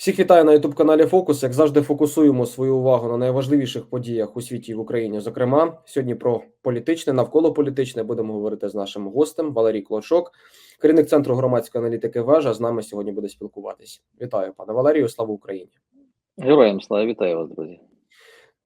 Всіх вітаю на youtube каналі Фокус. Як завжди, фокусуємо свою увагу на найважливіших подіях у світі і в Україні. Зокрема, сьогодні про політичне, навколо політичне будемо говорити з нашим гостем Валерій Клочок, керівник центру громадської аналітики. Вежа з нами сьогодні буде спілкуватись. Вітаю, пане Валерію. Слава Україні! Героям слава вітаю вас, друзі.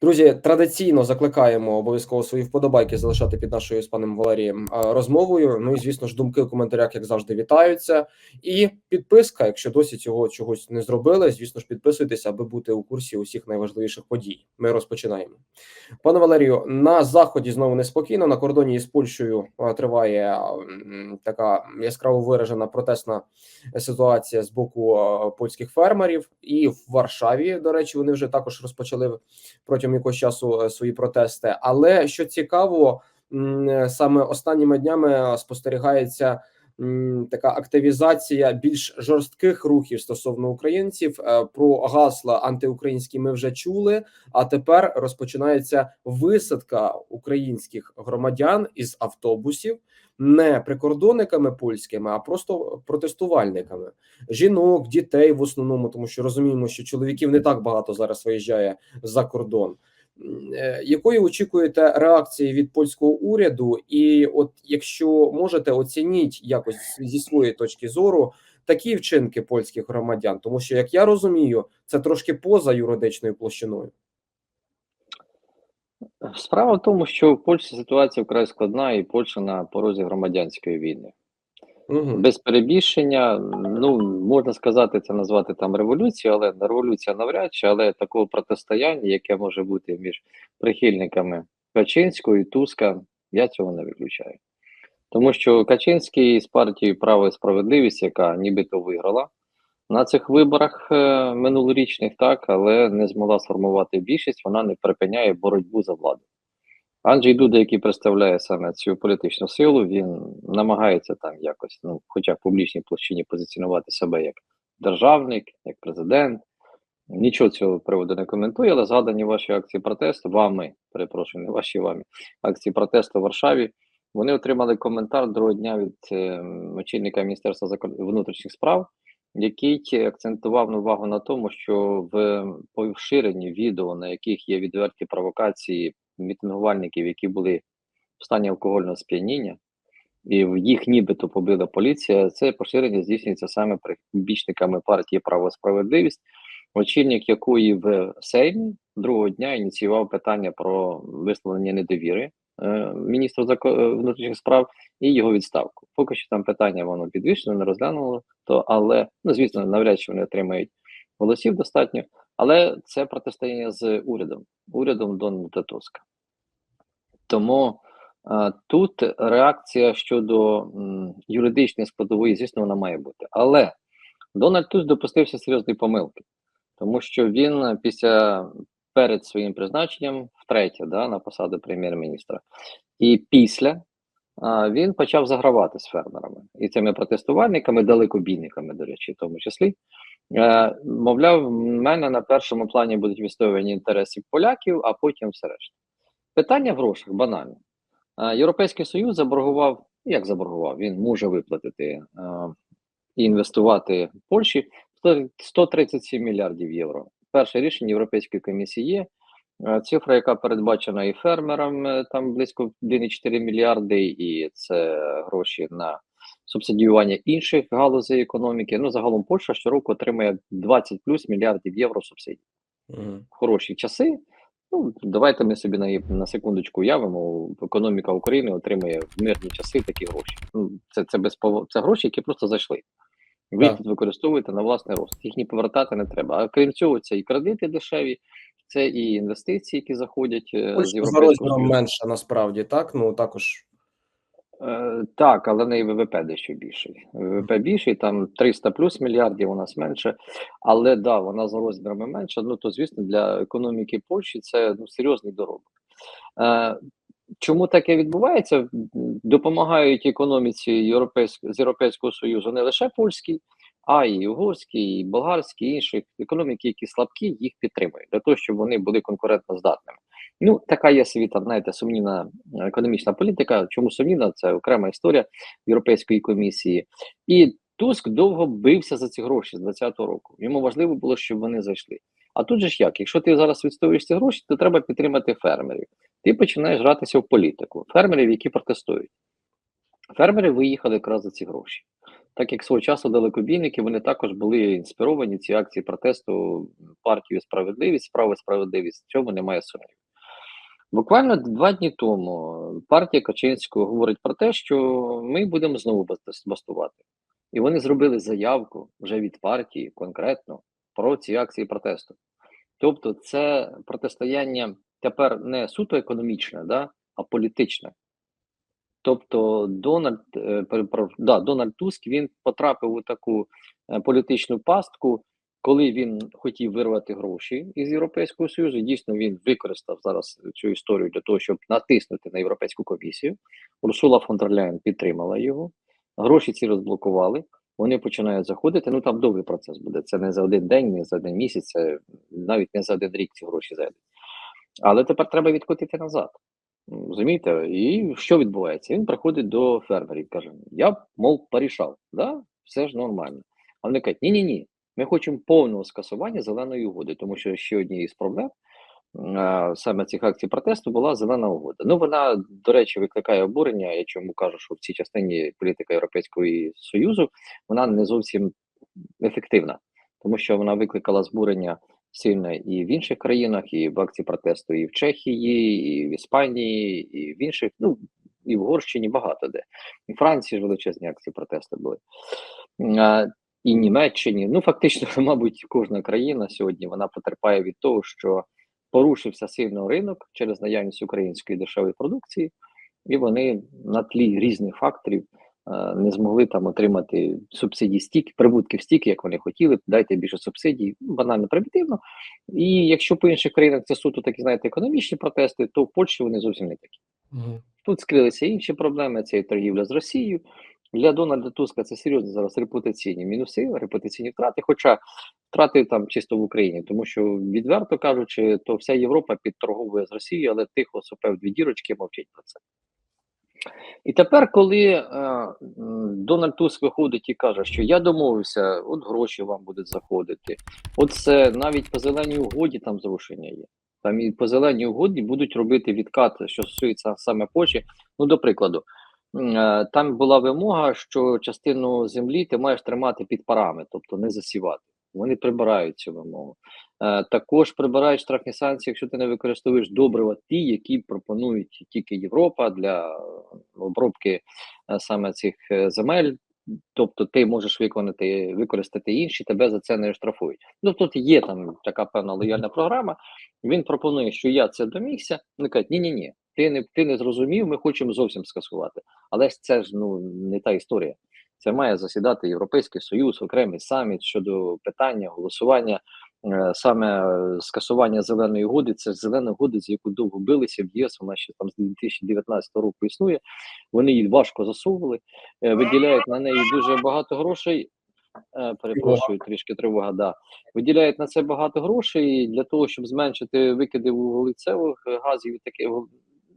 Друзі, традиційно закликаємо обов'язково свої вподобайки залишати під нашою з паном Валерієм розмовою. Ну і звісно ж, думки в коментарях, як завжди, вітаються. І підписка, якщо досі цього чогось не зробили, звісно ж, підписуйтесь, аби бути у курсі усіх найважливіших подій. Ми розпочинаємо. Пане Валерію, на заході знову неспокійно. На кордоні із Польщею триває така яскраво виражена протестна ситуація з боку польських фермерів, і в Варшаві, до речі, вони вже також розпочали протягом якогось часу е, свої протести. Але що цікаво, е, саме останніми днями спостерігається така активізація більш жорстких рухів стосовно українців. Е, Про гасла антиукраїнські ми вже чули. А тепер розпочинається висадка українських громадян із автобусів. Не прикордонниками польськими, а просто протестувальниками жінок, дітей в основному, тому що розуміємо, що чоловіків не так багато зараз виїжджає за кордон. Е, Якої очікуєте реакції від польського уряду? І от якщо можете оцініть якось зі своєї точки зору такі вчинки польських громадян, тому що як я розумію, це трошки поза юридичною площиною. Справа в тому, що в Польщі ситуація вкрай складна, і Польща на порозі громадянської війни. Угу. Без перебільшення, ну можна сказати, це назвати там революцією, але революція навряд чи, але такого протистояння, яке може бути між прихильниками Качинського і Туска, я цього не виключаю. Тому що Качинський з партією Право і справедливість, яка нібито виграла на цих виборах е, минулорічних, так, але не змогла сформувати більшість, вона не припиняє боротьбу за владу. Анджей Дуда, який представляє саме цю політичну силу, він намагається там якось, ну, хоча в публічній площині позиціонувати себе як державник, як президент. Нічого цього приводу не коментує, але згадані ваші акції протесту, вами, перепрошую, не ваші вами, акції протесту в Варшаві. Вони отримали коментар другого дня від е, очільника Міністерства закор- внутрішніх справ, який акцентував увагу на тому, що в поширенні відео, на яких є відверті провокації мітингувальників, які були в стані алкогольного сп'яніння, і в їх нібито побила поліція. Це поширення здійснюється саме прибічниками партії Право справедливість, очільник якої в Сеймі другого дня ініціював питання про висловлення недовіри е, міністру зако- е, внутрішніх справ і його відставку. Поки що там питання воно підвищено, не розглянуло, то але ну звісно, навряд чи вони отримають голосів достатньо. Але це протистояння з урядом, урядом Дональда Туска. Тому е, тут реакція щодо м, юридичної складової, звісно, вона має бути. Але Дональд Туск допустився серйозної помилки, тому що він після перед своїм призначенням, втретє, да, на посаду прем'єр-міністра, і після а, він почав загравати з фермерами і цими протестувальниками, далекобійниками, до речі, в тому числі. Е, мовляв, в мене на першому плані будуть відстоювані інтереси поляків, а потім все решта. Питання в грошах банальне. Е, Європейський Союз заборгував, як заборгував, він може виплатити е, і інвестувати в Польщі 100 137 мільярдів євро. Перше рішення Європейської комісії є. Цифра, яка передбачена і фермерам, там близько 1,4 мільярди, і це гроші на субсидіювання інших галузей економіки. Ну, загалом Польща щороку отримує 20 плюс мільярдів євро субсидій. Угу. Хороші часи. Ну, давайте ми собі на, на секундочку уявимо, економіка України отримує в мирні часи такі гроші. Ну, це, це, безпов... це гроші, які просто зайшли. Ви тут використовуєте на власний рост. Їх ні повертати не треба. А крім цього, це і кредити дешеві, це і інвестиції, які заходять е, з Європейського менше насправді так. Ну також Е, так, але в неї ВВП дещо більший. ВВП більший, там 300 плюс мільярдів, у нас менше. Але да, вона за розмірами менша. Ну то звісно, для економіки Польщі це ну, серйозний доробок. Е, чому таке відбувається? Допомагають економіці Європейськ... з Європейського Союзу не лише польській, а й угорській, і болгарській, і інших економіки, які слабкі, їх підтримують для того, щоб вони були конкурентно здатними. Ну, така є світа, знаєте, сумнівна е, економічна політика. Чому сумнівна? Це окрема історія Європейської комісії. І Туск довго бився за ці гроші з 20-го року. Йому важливо було, щоб вони зайшли. А тут же ж як? Якщо ти зараз відстоюєш ці гроші, то треба підтримати фермерів. Ти починаєш гратися в політику, фермерів, які протестують. Фермери виїхали якраз за ці гроші. Так як свого часу далекобійники, вони також були інспіровані ці акції протесту партією справедливість, справа і справедливість. В цьому немає сумнівів. Буквально два дні тому партія Качинського говорить про те, що ми будемо знову бастувати. І вони зробили заявку вже від партії конкретно про ці акції протесту. Тобто, це протистояння тепер не суто економічне, да, а політичне. Тобто, Дональд, е, да, Дональд Туск він потрапив у таку е, політичну пастку, коли він хотів вирвати гроші із Європейського Союзу. Дійсно, він використав зараз цю історію для того, щоб натиснути на Європейську комісію. Урсула фон дер Ляєн підтримала його. Гроші ці розблокували. Вони починають заходити. Ну там довгий процес буде. Це не за один день, не за один місяць, це навіть не за один рік ці гроші зайдуть. Але тепер треба відкотити назад. Розумієте? І що відбувається? Він приходить до фермерів, каже: Я, мов, порішав, да? все ж нормально. А вони кажуть, ні-ні ні, ми хочемо повного скасування зеленої угоди, тому що ще однією з проблем саме цих акцій протесту була зелена угода. Ну вона, до речі, викликає обурення. Я чому кажу, що в цій частині політика Європейського Союзу вона не зовсім ефективна, тому що вона викликала збурення сильне і в інших країнах, і в акції протесту, і в Чехії, і в Іспанії, і в інших, ну і в Угорщині багато де. І в Франції ж величезні акції протесту були. І Німеччині. Ну, фактично, мабуть, кожна країна сьогодні вона потерпає від того, що порушився сильно ринок через наявність української дешевої продукції, і вони на тлі різних факторів е, не змогли там отримати субсидії стільки, прибутків стільки, як вони хотіли. Дайте більше субсидій, банально примітивно. І якщо по інших країнах це суто такі, знаєте, економічні протести, то в Польщі вони зовсім не такі. Мгм. Тут скрилися інші проблеми: це і торгівля з Росією. Для Дональда Туска це серйозно зараз репутаційні мінуси, репутаційні втрати, хоча втрати там чисто в Україні, тому що, відверто кажучи, то вся Європа підторговує з Росією, але тихо сопев дві дірочки мовчить про це. І тепер, коли е, Дональд Туск виходить і каже, що я домовився, от гроші вам будуть заходити, от це навіть по зеленій угоді там зрушення є. Там і по зеленій угоді будуть робити відкат, що стосується саме Польщі. Ну, до прикладу, там була вимога, що частину землі ти маєш тримати під парами, тобто не засівати. Вони прибирають цю вимогу. Е, також прибирають штрафні санкції, якщо ти не використовуєш добрива ті, які пропонують тільки Європа для обробки е, саме цих е, земель. Тобто ти можеш виконати використати інші, тебе за це не штрафують. Ну тут є там така певна лояльна програма. Він пропонує, що я це домігся. Вони кажуть, ні, ні, ні, ти не ти не зрозумів. Ми хочемо зовсім скасувати. Але ж це ж ну не та історія. Це має засідати Європейський Союз, окремий саміт щодо питання голосування. Е, Саме е, скасування зеленої угоди, це зелена угода, з яку довго билися в ЄС. Вона ще там з 2019 року існує. Вони її важко засовували, е, виділяють на неї дуже багато грошей. Перепрошую, трішки тривога. Да. Виділяють на це багато грошей для того, щоб зменшити викиди вуглецевих газів і таке.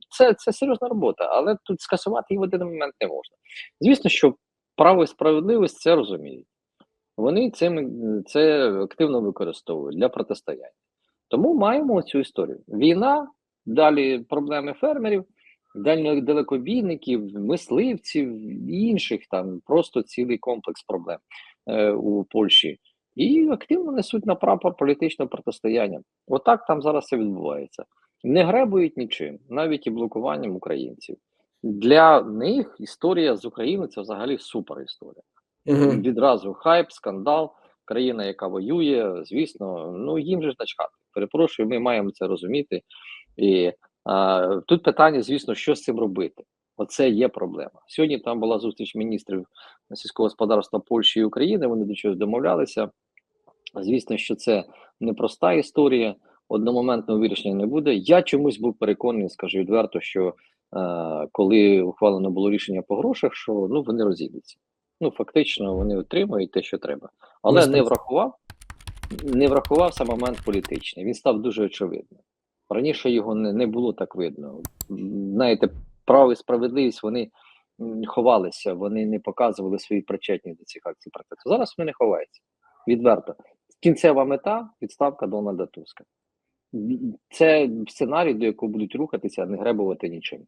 Це, це серйозна робота, але тут скасувати її в один момент не можна. Звісно, що право і справедливість це розуміють. Вони цим це активно використовують для протистояння. Тому маємо цю історію. Війна, далі проблеми фермерів, далекобійників, мисливців інших там просто цілий комплекс проблем е, у Польщі. І активно несуть на прапор політичного протистояння. Отак там зараз це відбувається. Не гребують нічим, навіть і блокуванням українців. Для них історія з України це взагалі супер історія. Мгм. Відразу хайп, скандал, країна, яка воює, звісно, ну їм же ж начхати. Перепрошую, ми маємо це розуміти. І а, тут питання, звісно, що з цим робити. Оце є проблема. Сьогодні там була зустріч міністрів сільського господарства Польщі і України. Вони до чогось домовлялися. Звісно, що це непроста історія, одномоментного вирішення не буде. Я чомусь був переконаний, скажу відверто, що е, коли ухвалено було рішення по грошах, що ну вони розійдуться. Ну фактично вони отримують те, що треба, але не врахував, не врахував сам момент політичний. Він став дуже очевидним. Раніше його не, не було так видно. Знаєте, право і справедливість вони ховалися, вони не показували свої причетність до цих акцій протесту. Зараз вони ховаються. Відверто. Кінцева мета відставка Дональда Туска. Це сценарій, до якого будуть рухатися, а не гребувати нічим.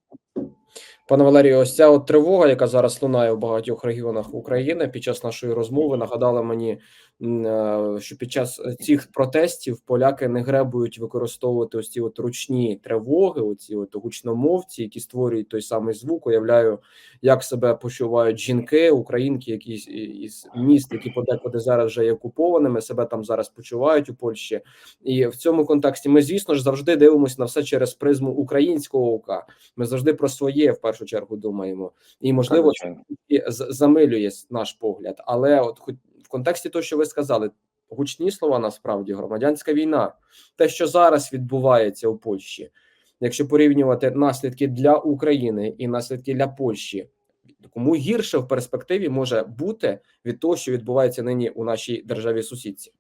Пане Валерію, ось ця от тривога, яка зараз лунає в багатьох регіонах України під час нашої розмови, нагадала мені, е, що під час цих протестів поляки не гребують використовувати ось ці от ручні тривоги, оці от гучномовці, які створюють той самий звук. Уявляю, як себе почувають жінки, українки, які із міст, які подекуди зараз вже є окупованими, себе там зараз почувають у Польщі. І в цьому контексті ми, звісно ж, завжди дивимося на все через призму українського ока. Ми завжди про своє в першу чергу думаємо, і можливо, замилює наш погляд. Але от хоч в контексті того, що ви сказали, гучні слова насправді громадянська війна, те, що зараз відбувається у Польщі, якщо порівнювати наслідки для України і наслідки для Польщі, кому гірше в перспективі може бути від того, що відбувається нині у нашій державі сусідці.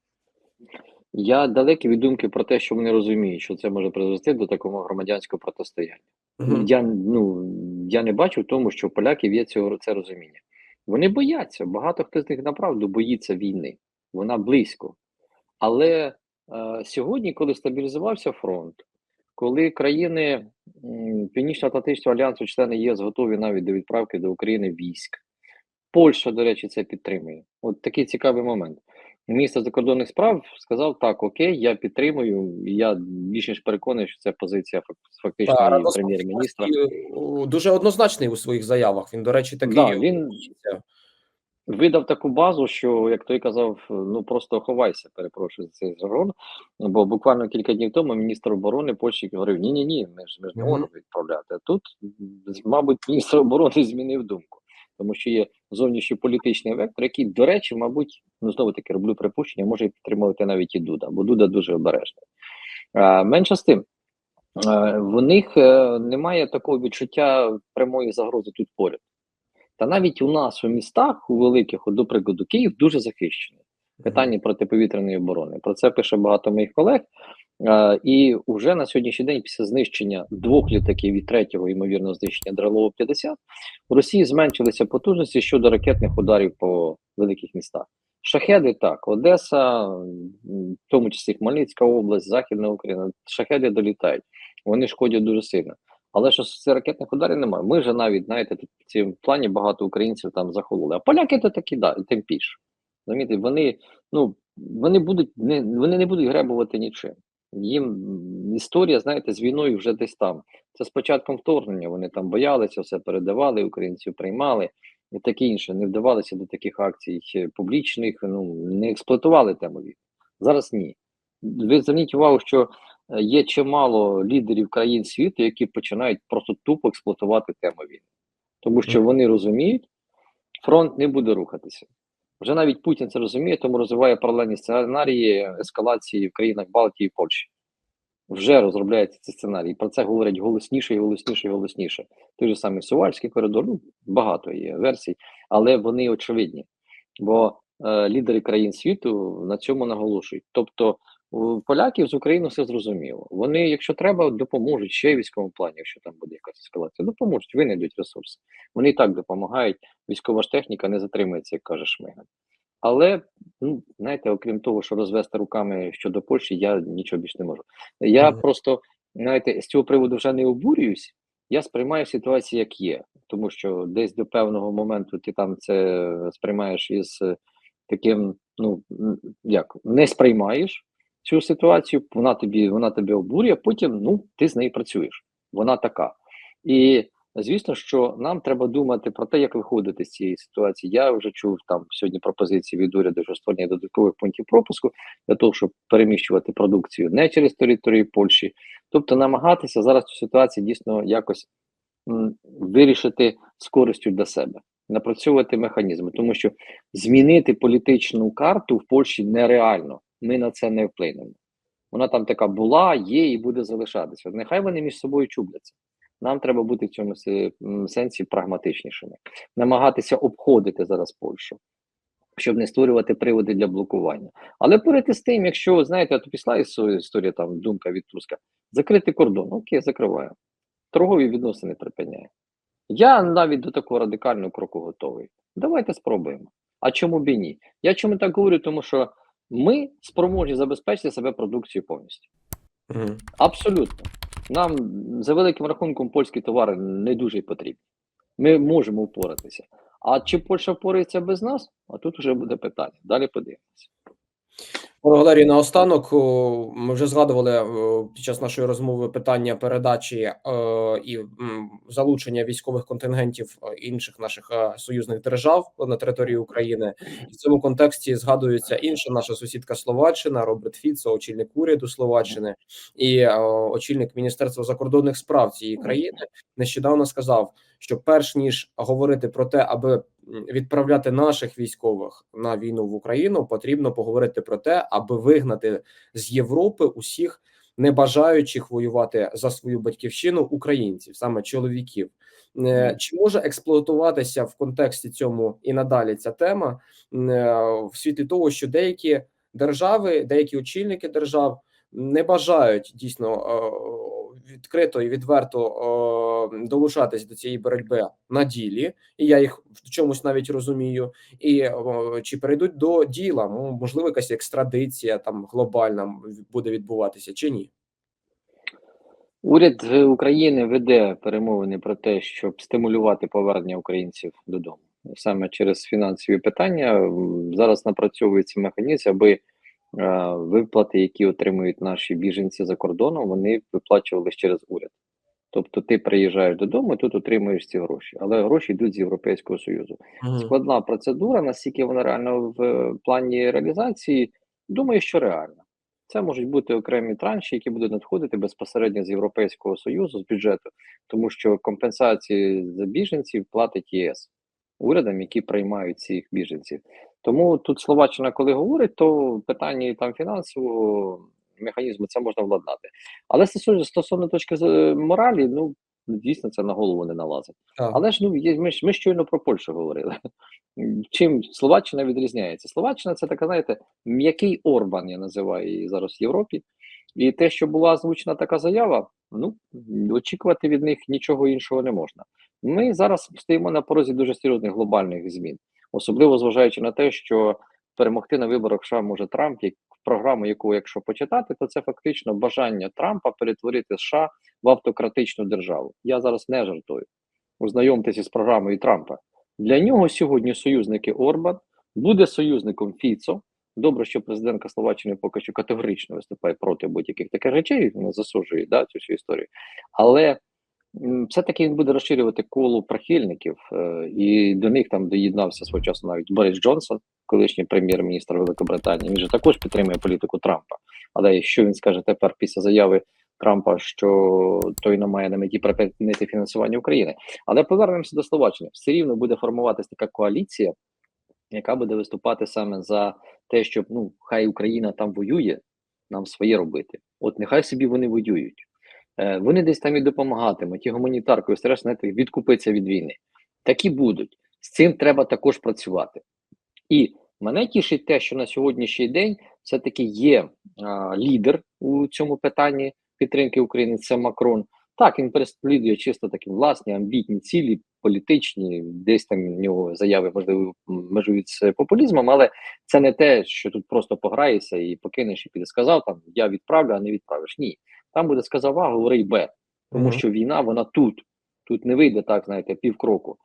Я далекий від думки про те, що вони розуміють, що це може призвести до такого громадянського протистояння. Мгм. Я ну я не бачу в тому, що у поляків є цього це розуміння. Вони бояться. Багато хто з них направду боїться війни. Вона близько. Але е, сьогодні, коли стабілізувався фронт, коли країни Північно-Атлантичного альянсу, члени ЄС, готові навіть до відправки до України військ. Польща, до речі, це підтримує. От такий цікавий момент. Міністр закордонних справ сказав: так, окей, я підтримую. і Я більш ніж переконаний, що це позиція фак- фактично Та, прем'єр-міністра. Польський, дуже однозначний у своїх заявах. Він, до речі, такий Да, він видав таку базу, що як той казав, ну просто ховайся, перепрошую за цей жаргон. Бо буквально кілька днів тому міністр оборони Польщі говорив: ні, ні, ні, ми ж ми ж не можемо відправляти. А тут, мабуть, міністр оборони змінив думку, тому що є зовнішньополітичний вектор, який, до речі, мабуть, ну знову таки роблю припущення, може підтримувати навіть і Дуда, бо Дуда дуже обережний. Менше з тим. В них е, немає такого відчуття прямої загрози тут поряд. Та навіть у нас у містах, у великих, до прикладу, Київ дуже захищений. Питання протиповітряної оборони. Про це пише багато моїх колег. І вже на сьогоднішній день, після знищення двох літаків і третього, ймовірно, знищення дрелово 50 у Росії зменшилися потужності щодо ракетних ударів по великих містах. Шахеди так, Одеса, в тому числі Хмельницька область, Західна Україна, шахеди долітають. Вони шкодять дуже сильно. Але що з ракетних ударів немає. Ми вже навіть знаєте, тут в цьому плані багато українців там захололи. А поляки то такі да, тим. Розумієте, вони ну вони будуть не вони не будуть гребувати нічим. Їм історія, знаєте, з війною вже десь там. Це з початком вторгнення. Вони там боялися, все передавали, українців приймали і таке інше. Не вдавалися до таких акцій публічних, ну не експлуатували тему війни. Зараз ні. Ви зверніть увагу, що е, є чимало лідерів країн світу, які починають просто тупо експлуатувати тему війни, тому що вони розуміють, фронт не буде рухатися. Вже навіть Путін це розуміє, тому розвиває паралельні сценарії ескалації в країнах Балтії і Польщі. Вже розробляється ці сценарії. Про це говорять голосніше і голосніше і голосніше. Той же самий Сувальський коридор, ну багато є версій, але вони очевидні. Бо е, лідери країн світу на цьому наголошують. Тобто у поляків з Україною все зрозуміло. Вони, якщо треба, допоможуть ще й військовому плані, якщо там буде якась ескалація, допоможуть, винайдуть ресурси. Вони і так допомагають. Військова ж техніка не затримується, як каже Шмигаль. Але ну знаєте, окрім того, що розвести руками щодо Польщі, я нічого більш не можу. Я Мгм. просто знаєте, з цього приводу вже не обурююсь. Я сприймаю ситуацію як є, тому що десь до певного моменту ти там це сприймаєш із таким, ну як не сприймаєш цю ситуацію, вона тобі вона тебе обурює, потім ну ти з нею працюєш. Вона така. І звісно, що нам треба думати про те, як виходити з цієї ситуації. Я вже чув там сьогодні пропозиції від уряду щодо створення додаткових пунктів пропуску для того, щоб переміщувати продукцію не через територію Польщі, тобто намагатися зараз цю ситуацію дійсно якось м, вирішити з користю для себе, напрацьовувати механізми, тому що змінити політичну карту в Польщі нереально. Ми на це не вплинемо. Вона там така була, є і буде залишатися. Нехай вони між собою чубляться. Нам треба бути в цьому сенсі прагматичнішими, намагатися обходити зараз Польщу, щоб не створювати приводи для блокування. Але поряд із тим, якщо знаєте, то пішла історія там думка від Туска, закрити кордон. Окей, закриваю. Торгові відносини припиняє. Я навіть до такого радикального кроку готовий. Давайте спробуємо. А чому б і ні? Я чому так говорю? Тому що ми спроможні забезпечити себе продукцією повністю. Мгм. Абсолютно. Нам за великим рахунком польські товари не дуже потрібні. Ми можемо впоратися. А чи Польща впорається без нас? А тут вже буде питання. Далі подивимося. Валерій, наостанок ми вже згадували під час нашої розмови питання передачі е, і залучення військових контингентів е, інших наших е, союзних держав на території України. І в цьому контексті згадується інша наша сусідка Словаччина Роберт Фіцо, очільник уряду Словаччини і очільник Міністерства закордонних справ цієї країни нещодавно сказав, що перш ніж говорити про те, аби відправляти наших військових на війну в Україну, потрібно поговорити про те, аби вигнати з Європи усіх небажаючих воювати за свою батьківщину українців, саме чоловіків. Е, Чи може експлуатуватися в контексті цьому і надалі ця тема е, в світлі того, що деякі держави, деякі очільники держав не бажають дійсно е, відкрито і відверто долучатись до цієї боротьби на ділі, і я їх в чомусь навіть розумію. І чи перейдуть до діла? Ну, можливо, якась екстрадиція там глобальна буде відбуватися, чи ні? Уряд України веде перемовини про те, щоб стимулювати повернення українців додому. Саме через фінансові питання зараз напрацьовується механізм, аби е, виплати, які отримують наші біженці за кордоном, вони виплачувалися через уряд. Тобто ти приїжджаєш додому, тут отримуєш ці гроші, але гроші йдуть з Європейського Союзу. Складна процедура, наскільки вона реально в е, плані реалізації, думаю, що реально. Це можуть бути окремі транші, які будуть надходити безпосередньо з Європейського Союзу, з бюджету, тому що компенсації за біженців платить ЄС урядам, які приймають цих біженців. Тому тут Словаччина, коли говорить, то в питанні там фінансового механізму це можна владнати. Але стосовно стосовно точки е, моралі, ну дійсно це на голову не налазить. Так. Але ж ну є- ми ж ми щойно про Польщу говорили. Чим Словаччина відрізняється? Словаччина це така, знаєте, м'який Орбан, я називаю її зараз в Європі. І те, що була озвучена така заява, ну очікувати від них нічого іншого не можна. Ми зараз стоїмо на порозі дуже серйозних глобальних змін, особливо зважаючи на те, що перемогти на виборах США може Трамп, програму, яку, якщо почитати, то це фактично бажання Трампа перетворити США в автократичну державу. Я зараз не жартую. Ознайомтеся з програмою Трампа. Для нього сьогодні союзники Орбан буде союзником Фіцо. Добре, що президентка Словаччини поки що категорично виступає проти будь-яких таких речей, вона засуджує да, цю всю історію. Але все-таки він буде розширювати коло прихильників, е, і до них там доєднався свого часу навіть Борис Джонсон, колишній прем'єр-міністр Великобританії. Він же також підтримує політику Трампа. Але що він скаже тепер після заяви Трампа, що той не має на меті припинити фінансування України? Але повернемося до Словаччини. Все рівно буде формуватися така коаліція, яка буде виступати саме за те, щоб ну хай Україна там воює, нам своє робити. От нехай собі вони воюють. Е, вони десь там і допомагатимуть, і гуманітаркою стареш, знаєте, відкупитися від війни. Такі будуть. З цим треба також працювати. І мене тішить те, що на сьогоднішній день все-таки є а, лідер у цьому питанні підтримки України. Це Макрон. Так, він переслідує чисто такі власні амбітні цілі, політичні, десь там в нього заяви можливо межують з популізмом, але це не те, що тут просто пограєшся і покинеш і піде. Сказав там я відправлю, а не відправиш. Ні, там буде сказав А, говори й Б, тому що війна вона тут. Тут не вийде так, знаєте, півкроку.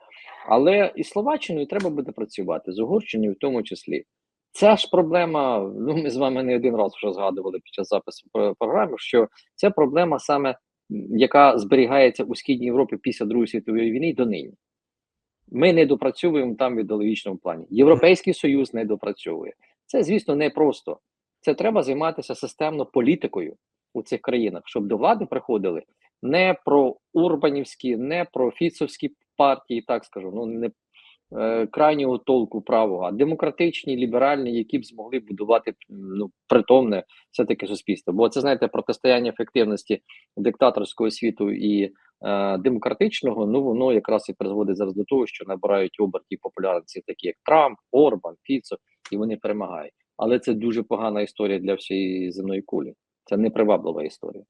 Але і Словаччиною треба буде працювати, з Угорщиною в тому числі. Ця ж проблема, ну ми з вами не один раз вже згадували під час запису програми, що це проблема саме, яка зберігається у Східній Європі після Другої світової війни донині. Ми не допрацьовуємо там в ідеологічному плані. Європейський Союз не допрацьовує. Це, звісно, не просто. Це треба займатися системно політикою у цих країнах, щоб до влади приходили не про урбанівські, не про фіцовські партії, так скажу, ну не е, крайнього толку правого, а демократичні, ліберальні, які б змогли будувати ну, притомне все таки суспільство. Бо це знаєте протистояння ефективності диктаторського світу і е, демократичного. Ну воно якраз і призводить зараз до того, що набирають оберті популярності, такі як Трамп, Орбан, Фіцо, і вони перемагають. Але це дуже погана історія для всієї земної кулі. Це неприваблива історія.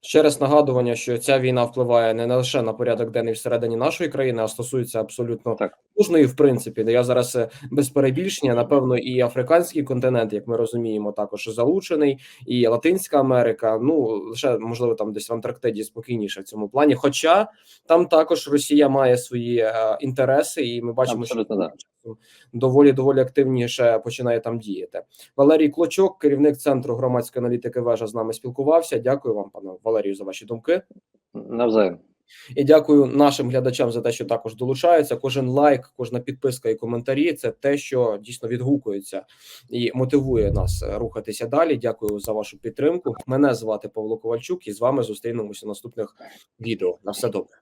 Ще раз нагадування, що ця війна впливає не лише на порядок денний всередині нашої країни, а стосується абсолютно Так. кожної, в принципі, я зараз е, без перебільшення, напевно, і африканський континент, як ми розуміємо, також залучений, і Латинська Америка. Ну лише можливо там десь в Антарктиді спокійніше в цьому плані. Хоча там також Росія має свої е, інтереси, і ми бачимо, Абсолютно, що доволі доволі активніше починає там діяти. Валерій Клочок, керівник центру громадської аналітики, вежа з нами спілкувався. Дякую вам, пане Валерію, за ваші думки. Навзаєм. І дякую нашим глядачам за те, що також долучаються. Кожен лайк, кожна підписка і коментарі це те, що дійсно відгукується і мотивує нас рухатися далі. Дякую за вашу підтримку. Мене звати Павло Ковальчук, і з вами зустрінемося в наступних відео. На все добре.